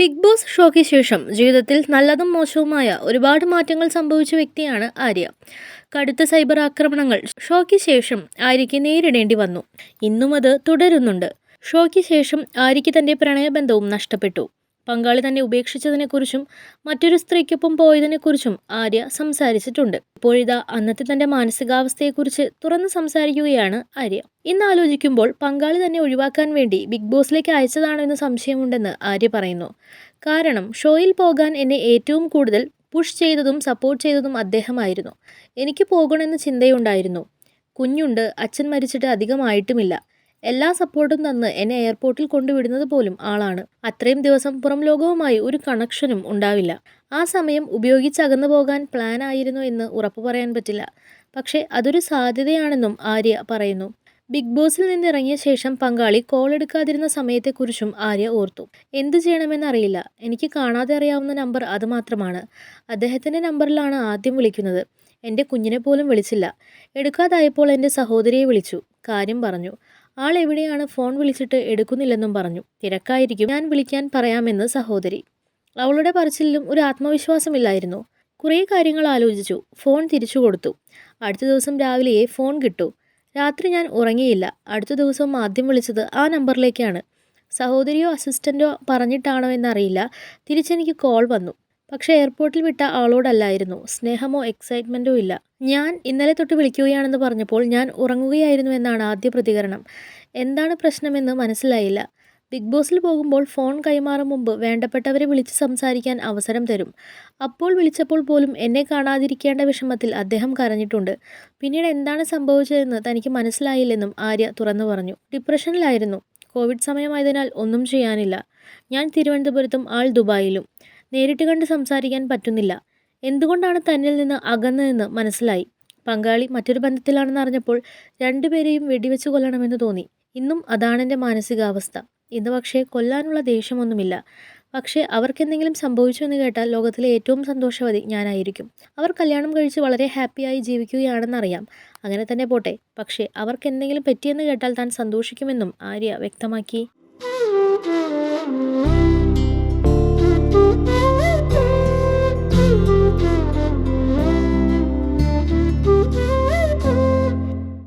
Big boss ഷോയ്ക്ക് ശേഷം ജീവിതത്തിൽ നല്ലതും മോശവുമായ ഒരുപാട് മാറ്റങ്ങൾ സംഭവിച്ച വ്യക്തിയാണ് ആര്യ. കടുത്ത സൈബർ ആക്രമണങ്ങൾ ഷോയ്ക്ക് ശേഷം ആര്യയ്ക്ക് നേരിടേണ്ടി വന്നു. ഇന്നും അത് തുടരുന്നുണ്ട്. ഷോയ്ക്ക് ശേഷം ആര്യയ്ക്ക് തന്റെ പ്രണയബന്ധവും നഷ്ടപ്പെട്ടു. പങ്കാളി തന്നെ ഉപേക്ഷിച്ചതിനെക്കുറിച്ചും മറ്റൊരു സ്ത്രീക്കൊപ്പം പോയതിനെക്കുറിച്ചും ആര്യ സംസാരിച്ചിട്ടുണ്ട്. ഇപ്പോഴിതാ അന്നത്തെ തന്റെ മാനസികാവസ്ഥയെക്കുറിച്ച് തുറന്ന് സംസാരിക്കുകയാണ് ആര്യ. ഇന്ന് ആലോചിക്കുമ്പോൾ പങ്കാളി തന്നെ ഒഴിവാക്കാൻ വേണ്ടി ബിഗ് ബോസിലേക്ക് അയച്ചതാണോ എന്ന് സംശയമുണ്ടെന്ന് ആര്യ പറയുന്നു. കാരണം ഷോയിൽ പോകാൻ എന്നെ ഏറ്റവും കൂടുതൽ പുഷ് ചെയ്തതും സപ്പോർട്ട് ചെയ്തതും അദ്ദേഹമായിരുന്നു. എനിക്ക് പോകണമെന്ന് ചിന്തയുണ്ടായിരുന്നു. കുഞ്ഞുണ്ട് അച്ഛൻ മരിച്ചിട്ട് അധികമായിട്ടുമില്ല. എല്ലാ സപ്പോർട്ടും തന്ന് എന്നെ എയർപോർട്ടിൽ കൊണ്ടുവിടുന്നത് പോലും ആളാണ്. അത്രയും ദിവസം പുറം ലോകവുമായി ഒരു കണക്ഷനും ഉണ്ടാവില്ല. ആ സമയം ഉപയോഗിച്ചകന്നു പോകാൻ പ്ലാൻ ആയിരുന്നു എന്ന് ഉറപ്പു പറയാൻ പറ്റില്ല. പക്ഷേ അതൊരു സാധ്യതയാണെന്നും ആര്യ പറയുന്നു. ബിഗ് ബോസിൽ നിന്നിറങ്ങിയ ശേഷം പങ്കാളി കോൾ എടുക്കാതിരുന്ന സമയത്തെക്കുറിച്ചും ആര്യ ഓർത്തു. എന്തു ചെയ്യണമെന്നറിയില്ല. എനിക്ക് കാണാതെ അറിയാവുന്ന നമ്പർ അത് മാത്രമാണ്. അദ്ദേഹത്തിന്റെ നമ്പറിലാണ് ആദ്യം വിളിക്കുന്നത്. എന്റെ കുഞ്ഞിനെ പോലും വിളിച്ചില്ല. എടുക്കാതായപ്പോൾ എന്റെ സഹോദരിയെ വിളിച്ചു. കാര്യം പറഞ്ഞു. ആൾ എവിടെയാണ് ഫോൺ വിളിച്ചിട്ട് എടുക്കുന്നില്ലെന്നും പറഞ്ഞു. തിരക്കായിരിക്കും. ഞാൻ വിളിക്കാൻ പറയാമെന്ന് സഹോദരി. അവളുടെ പറച്ചിലും ഒരു ആത്മവിശ്വാസമില്ലായിരുന്നു. കുറേ കാര്യങ്ങൾ ആലോചിച്ചു. ഫോൺ തിരിച്ചു കൊടുത്തു. അടുത്ത ദിവസം രാവിലെയെ ഫോൺ കിട്ടു. രാത്രി ഞാൻ ഉറങ്ങിയില്ല. അടുത്ത ദിവസം ആദ്യം വിളിച്ചത് ആ നമ്പറിലേക്കാണ്. സഹോദരിയോ അസിസ്റ്റന്റോ പറഞ്ഞിട്ടാണോ എന്നറിയില്ല. തിരിച്ചെനിക്ക് കോൾ വന്നു. പക്ഷേ എയർപോർട്ടിൽ വിട്ട ആളോടല്ലായിരുന്നു. സ്നേഹമോ എക്സൈറ്റ്മെന്റോ ഇല്ല. ഞാൻ ഇന്നലെ തൊട്ട് വിളിക്കുകയാണെന്ന് പറഞ്ഞപ്പോൾ ഞാൻ ഉറങ്ങുകയായിരുന്നു എന്നാണ് ആദ്യ പ്രതികരണം. എന്താണ് പ്രശ്നമെന്ന് മനസ്സിലായില്ല. ബിഗ് ബോസിൽ പോകുമ്പോൾ ഫോൺ കൈമാറും മുമ്പ് വേണ്ടപ്പെട്ടവരെ വിളിച്ച് സംസാരിക്കാൻ അവസരം തരും. അപ്പോൾ വിളിച്ചപ്പോൾ പോലും എന്നെ കാണാതിരിക്കേണ്ട വിഷമത്തിൽ അദ്ദേഹം കരഞ്ഞിട്ടുണ്ട്. പിന്നീട് എന്താണ് സംഭവിച്ചതെന്ന് തനിക്ക് മനസ്സിലായില്ലെന്നും ആര്യ തുറന്നു പറഞ്ഞു. ഡിപ്രഷനിലായിരുന്നു. കോവിഡ് സമയമായതിനാൽ ഒന്നും ചെയ്യാനില്ല. ഞാൻ തിരുവനന്തപുരത്തും ആൾ ദുബായിലും. നേരിട്ട് കണ്ട് സംസാരിക്കാൻ പറ്റുന്നില്ല. എന്തുകൊണ്ടാണ് തന്നിൽ നിന്ന് അകന്നതെന്ന് മനസ്സിലായി. പങ്കാളി മറ്റൊരു ബന്ധത്തിലാണെന്ന് അറിഞ്ഞപ്പോൾ രണ്ടുപേരെയും വെടിവെച്ച് കൊല്ലണമെന്ന് തോന്നി. ഇന്നും അതാണെന്റെ മാനസികാവസ്ഥ. ഇന്ന് പക്ഷേ കൊല്ലാനുള്ള ദേഷ്യമൊന്നുമില്ല. പക്ഷേ അവർക്കെന്തെങ്കിലും സംഭവിച്ചു എന്ന് കേട്ടാൽ ലോകത്തിലെ ഏറ്റവും സന്തോഷവതി ഞാനായിരിക്കും. അവർ കല്യാണം കഴിച്ച് വളരെ ഹാപ്പിയായി ജീവിക്കുകയാണെന്നറിയാം. അങ്ങനെ തന്നെ പോട്ടെ. പക്ഷേ അവർക്കെന്തെങ്കിലും പറ്റിയെന്ന് കേട്ടാൽ താൻ സന്തോഷിക്കുമെന്നും ആര്യ വ്യക്തമാക്കി.